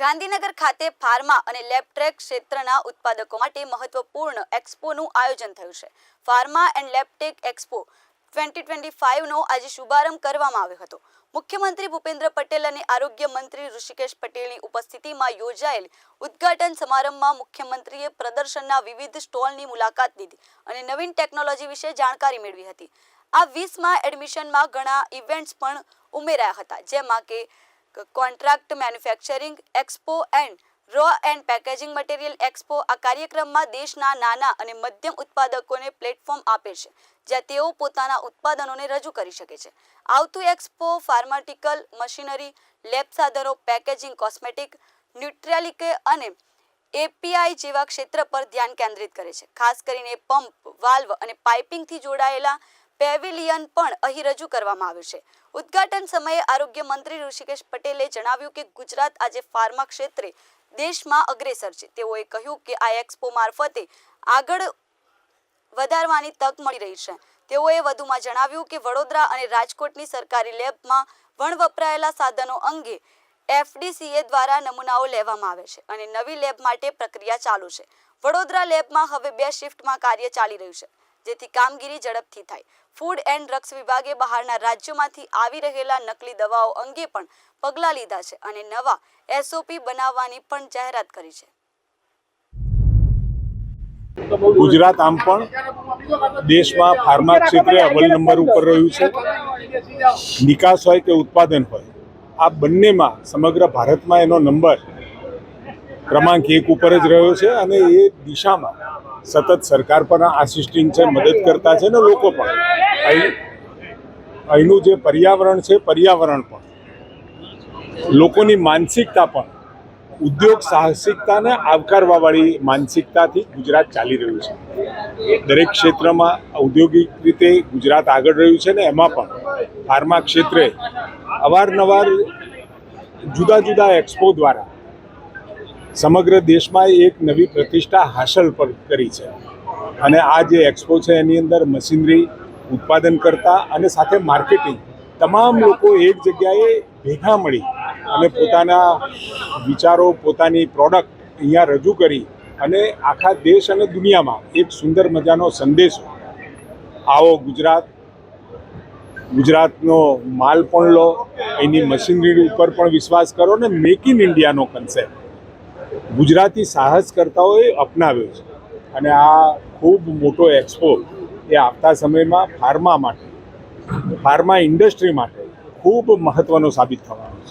ગાંધીનગર ખાતે ફાર્મા અને લેબટ્રેક ક્ષેત્રના ઉત્પાદકો માટે મહત્વપૂર્ણ એક્સપોનું આયોજન થયું છે. Pharma and labtech expo twenty twenty ફાઇવનો આજે શુભારંભ કરવામાં આવ્યો હતો. મુખ્યમંત્રી ભૂપેન્દ્ર પટેલ અને આરોગ્ય મંત્રી ઋષિકેશ પટેલની ઉપસ્થિતિમાં યોજાયેલ ઉદ્ઘાટન સમારંભમાં મુખ્યમંત્રીએ પ્રદર્શનના વિવિધ સ્ટોલની મુલાકાત લીધી અને નવીન ટેકનોલોજી વિશે જાણકારી મેળવી હતી. આ વીસમાં એડમિશનમાં ઘણા ઇવેન્ટ્સ પણ ઉમેરાયા હતા, જેમાં કે contract manufacturing expo and raw and packaging material expo આ કાર્યક્રમમાં દેશના નાના અને મધ્યમ ઉત્પાદકોને પ્લેટફોર્મ આપે છે, જ્યાં તેઓ પોતાના ઉત્પાદનોને રજૂ કરી શકે છે. આવતું એક્સપો ફાર્માટિકલ મશીનરી લેબ સાધનો પેકેજિંગ કોસ્મેટિક ન્યુટ્રાલિકે અને એપીઆઈ જેવા ક્ષેત્ર પર ધ્યાન કેન્દ્રિત કરે છે. ખાસ કરીને પંપ વાલ્વ અને પાઇપિંગથી જોડાયેલા પેવિલિયન પણ અહીં રજૂ કરવામાં આવ્યું છે. ઉદ્ઘાટન સમયે આરોગ્ય મંત્રી ઋષિકેશ પટેલે જણાવ્યું કે ગુજરાત આજે ફાર્મા ક્ષેત્રે દેશમાં અગ્રેસર છે. તેઓએ કહ્યું કે આ એક્સપો મારફતે આગળ વધારવાની તક મળી રહી છે. તેઓએ વધુમાં જણાવ્યું કે વડોદરા અને રાજકોટની સરકારી લેબમાં વણવપરાયેલા સાધનો અંગે એફડીસીએ દ્વારા નમૂનાઓ લેવામાં આવે છે અને નવી લેબ માટે પ્રક્રિયા ચાલુ છે. વડોદરા લેબમાં હવે બે શિફ્ટમાં કાર્ય ચાલી રહ્યું છે. જેથી કામગીરી ઝડપથી થાય. ફૂડ એન્ડ ડ્રગ્સ વિભાગે બહારના રાજ્યોમાંથી આવી રહેલા નકલી દવાઓ અંગે પણ પગલાં લીધા છે અને નવા એસઓપી બનાવવાની પણ જાહેરાત કરી છે. ગુજરાત આમ પણ દેશમાં ફાર્મા ક્ષેત્રે અવ્વલ નંબર ઉપર રહ્યું છે. નિકાસ હોય કે ઉત્પાદન હોય, આ બંનેમાં સમગ્ર ભારતમાં એનો નંબર ક્રમાંક એક ઉપર જ રહ્યો છે અને એ દિશામાં સતત સરકાર પણ આસિસ્ટિંગ છે, મદદ કરતા છે ને લોકો પણ. અહીં, અહીંનું જે પર્યાવરણ છે, પર્યાવરણ પણ. લોકોની માનસિકતા પણ. ઉદ્યોગ સાહસિકતાને આવકારવાવાળી માનસિકતાથી ગુજરાત ચાલી રહ્યું છે. દરેક ક્ષેત્રમાં ઔદ્યોગિક રીતે ગુજરાત આગળ રહ્યું છે ને એમાં પણ ફાર્મા ક્ષેત્રે અવારનવાર જુદા જુદા એક્સપો દ્વારા સમગ્ર દેશમાં એક નવી પ્રતિષ્ઠા હાંસલ કરી છે. અને આ જે એક્સપો છે, એની અંદર મશીનરી ઉત્પાદન કરતા અને સાથે માર્કેટિંગ તમામ લોકો એક જગ્યાએ ભેગા મળી અને પોતાના વિચારો, પોતાની પ્રોડક્ટ અહીંયા રજૂ કરી અને આખા દેશ અને દુનિયામાં એક સુંદર મજાનો સંદેશો આવો ગુજરાત. ગુજરાતનો માલ પણ લો, એની મશીનરી ઉપર પણ વિશ્વાસ કરો ને મેક ઇન ઇન્ડિયાનો કન્સેપ્ટ ગુજરાતી સાહસકર્તાઓએ અપનાવ્યો છે. અને આ ખૂબ મોટો એક્સપો એ આવતા સમયમાં ફાર્મા માટે ફાર્મા ઇન્ડસ્ટ્રી માટે ખૂબ મહત્ત્વનો સાબિત થવાનો છે.